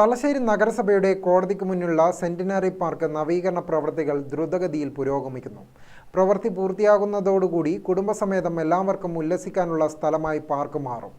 തലശ്ശേരി നഗരസഭയുടെ കോടതിക്ക് മുന്നിലുള്ള സെന്റിനറി പാർക്ക് നവീകരണ പ്രവൃത്തികൾ ദ്രുതഗതിയിൽ പുരോഗമിക്കുന്നു. പ്രവൃത്തി പൂർത്തിയാകുന്നതോടുകൂടി കുടുംബസമേതം എല്ലാവർക്കും ഉല്ലസിക്കാനുള്ള സ്ഥലമായി പാർക്ക് മാറും.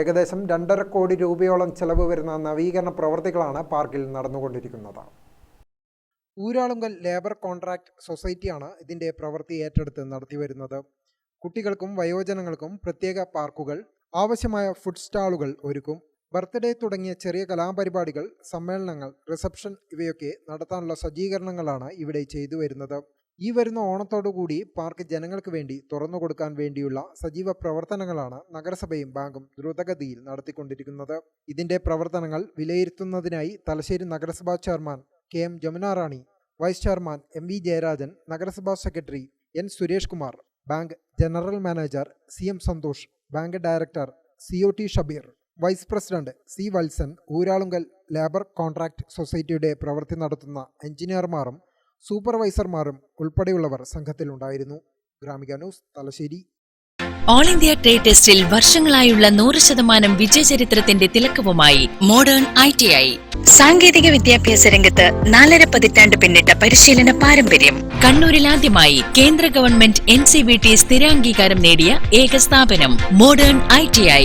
ഏകദേശം രണ്ടര കോടി രൂപയോളം ചെലവ് വരുന്ന നവീകരണ പ്രവൃത്തികളാണ് പാർക്കിൽ നടന്നുകൊണ്ടിരിക്കുന്നത്. ഊരാളുങ്കൽ ലേബർ കോൺട്രാക്ട് സൊസൈറ്റിയാണ് ഇതിന്റെ പ്രവൃത്തി ഏറ്റെടുത്ത് നടത്തിവരുന്നത്. കുട്ടികൾക്കും വയോജനങ്ങൾക്കും പ്രത്യേക പാർക്കുകൾ ആവശ്യമായ ഫുഡ് സ്റ്റാളുകൾ ഒരുക്കും. ബർത്ത്ഡേ തുടങ്ങിയ ചെറിയ കലാപരിപാടികൾ സമ്മേളനങ്ങൾ റിസപ്ഷൻ ഇവയൊക്കെ നടത്താനുള്ള സജ്ജീകരണങ്ങളാണ് ഇവിടെ ചെയ്തു വരുന്നത്. ഈ വരുന്ന ഓണത്തോടുകൂടി പാർക്ക് ജനങ്ങൾക്ക് വേണ്ടി തുറന്നു കൊടുക്കാൻ വേണ്ടിയുള്ള സജീവ പ്രവർത്തനങ്ങളാണ് നഗരസഭയും ബാങ്കും ദ്രുതഗതിയിൽ നടത്തിക്കൊണ്ടിരിക്കുന്നത്. ഇതിന്റെ പ്രവർത്തനങ്ങൾ വിലയിരുത്തുന്നതിനായി തലശ്ശേരി നഗരസഭാ chairman K M Jamuna Rani vice chairman M V Jayarajan നഗരസഭാ secretary N Suresh Kumar bank general manager C M Santhosh bank director C O T Shabeer vice president C Valsan Uralungal labour contract സൊസൈറ്റിയുടെ പ്രവൃത്തി നടത്തുന്ന എഞ്ചിനീയർമാരും സൂപ്പർവൈസർമാരും ഉൾപ്പെടെയുള്ളവർ സംഘത്തിലുണ്ടായിരുന്നു. Gramika news Thalassery. All India trade ടെസ്റ്റിൽ വർഷങ്ങളായുള്ള നൂറ് ശതമാനം വിജയചരിത്രത്തിന്റെ തിലക്കവുമായി മോഡേൺ ഐ ടി ഐ സാങ്കേതിക വിദ്യാഭ്യാസ രംഗത്ത് നാലര പതിറ്റാണ്ട് പിന്നിട്ട പരിശീലന പാരമ്പര്യം. കണ്ണൂരിൽ ആദ്യമായി കേന്ദ്ര government N C V T സ്ഥിരാംഗീകാരം നേടിയ ഏക സ്ഥാപനം മോഡേൺ ഐ ടി ഐ